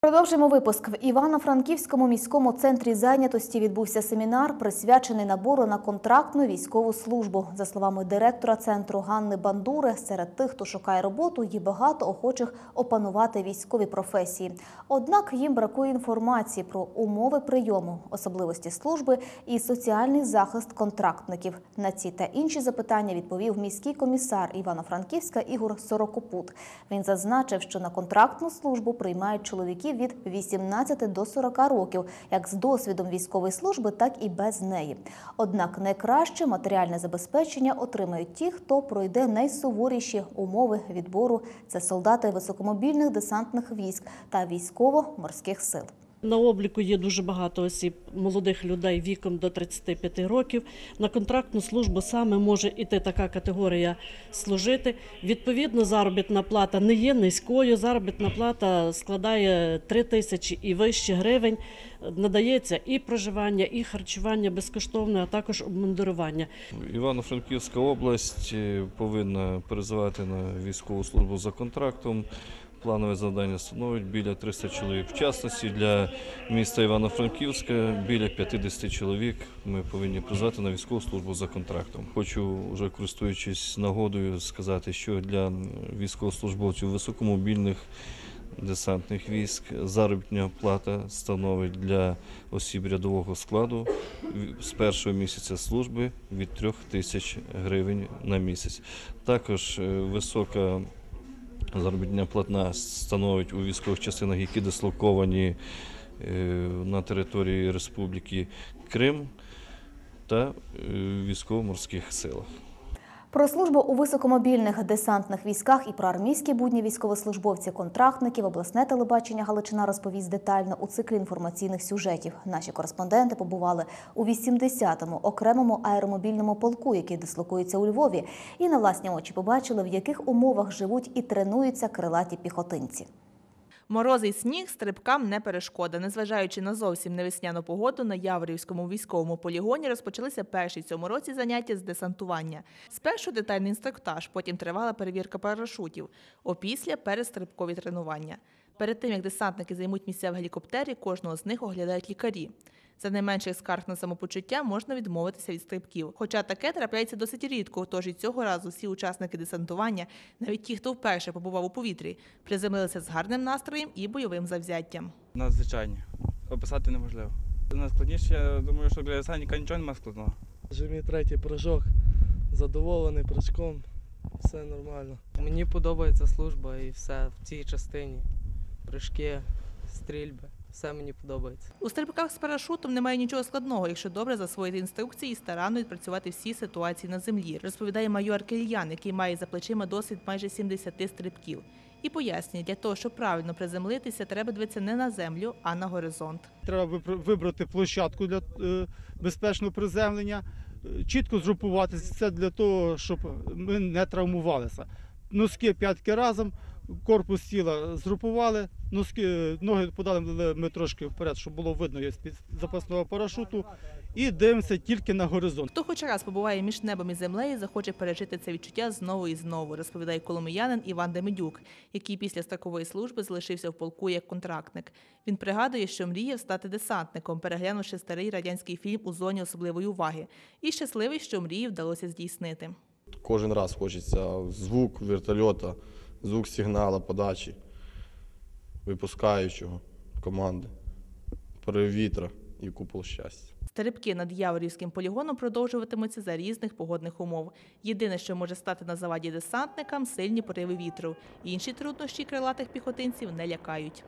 Продовжимо випуск. В Івано-Франківському міському центрі зайнятості відбувся семінар, присвячений набору на контрактну військову службу. За словами директора центру Ганни Бандури, серед тих, хто шукає роботу, є багато охочих опанувати військові професії. Однак їм бракує інформації про умови прийому, особливості служби і соціальний захист контрактників. На ці та інші запитання відповів міський комісар Івано-Франківська Ігор Сорокопут. Він зазначив, що на контрактну службу приймають чоловіків від 18 до 40 років, як з досвідом військової служби, так і без неї. Однак найкраще матеріальне забезпечення отримають ті, хто пройде найсуворіші умови відбору. Це солдати високомобільних десантних військ та військово-морських сил. На обліку є дуже багато осіб, молодих людей віком до 35 років. На контрактну службу саме може іти така категорія служити. Відповідно, заробітна плата не є низькою. Заробітна плата складає 3 тисячі і вище гривень. Надається і проживання, і харчування безкоштовне, а також обмундирування. Івано-Франківська область е, повинна призивати на військову службу за контрактом. Планове завдання становить біля 300 чоловік. В частності для міста Івано-Франківська біля 50 чоловік ми повинні призвати на військову службу за контрактом. Хочу, вже користуючись нагодою, сказати, що для військовослужбовців високомобільних десантних військ заробітна плата становить для осіб рядового складу з першого місяця служби від 3 тисяч гривень на місяць. Також е, висока заробітна платна становить у військових частинах, які дислоковані е, на території Республіки Крим та е, військово-морських силах. Про службу у високомобільних десантних військах і про армійські будні військовослужбовців контрактників обласне телебачення Галичина розповість детально у циклі інформаційних сюжетів. Наші кореспонденти побували у 80-му окремому аеромобільному полку, який дислокується у Львові, і на власні очі побачили, в яких умовах живуть і тренуються крилаті піхотинці. Морози й сніг стрибкам не перешкода. Незважаючи на зовсім невесняну погоду, на Яворівському військовому полігоні розпочалися перші цьому році заняття з десантування. Спершу детальний інструктаж, потім тривала перевірка парашутів, опісля перестрибкові тренування. Перед тим як десантники займуть місця в гелікоптері, кожного з них оглядають лікарі. За найменших скарг на самопочуття можна відмовитися від стрибків. Хоча таке трапляється досить рідко, тож і цього разу всі учасники десантування, навіть ті, хто вперше побував у повітрі, приземлилися з гарним настроєм і бойовим завзяттям. Надзвичайні. Описати неможливо. Найскладніше, я думаю, що для десантника нічого немає складного. Вже мій третій прыжок, задоволений прыжком, все нормально. Мені подобається служба і все в цій частині. Прыжки, стрільби, все мені подобається. У стрибках з парашутом немає нічого складного, якщо добре засвоїти інструкції і старанно відпрацювати всі ситуації на землі, розповідає майор Кильян, який має за плечима досвід майже 70 стрибків. І пояснює, для того, щоб правильно приземлитися, треба дивитися не на землю, а на горизонт. Треба вибр- вибрати площадку для е, безпечного приземлення, е, чітко згрупуватися. Це для того, щоб ми не травмувалися. Носки п'ятки разом, корпус тіла згрупували, носки, е, ноги подали ми трошки вперед, щоб було видно з-під запасного парашуту. І дивимося тільки на горизонт. Хто хоч раз побуває між небом і землею, захоче пережити це відчуття знову і знову, розповідає коломиянин Іван Демидюк, який після строкової служби залишився в полку як контрактник. Він пригадує, що мріяв стати десантником, переглянувши старий радянський фільм у зоні особливої уваги, і щасливий, що мрії вдалося здійснити. Кожен раз хочеться звук вертольота, звук сигнала подачі, випускаючого команди, порив вітра і купол щастя. Стрибки над Яворівським полігоном продовжуватимуться за різних погодних умов. Єдине, що може стати на заваді десантникам – сильні пориви вітру. Інші труднощі крилатих піхотинців не лякають.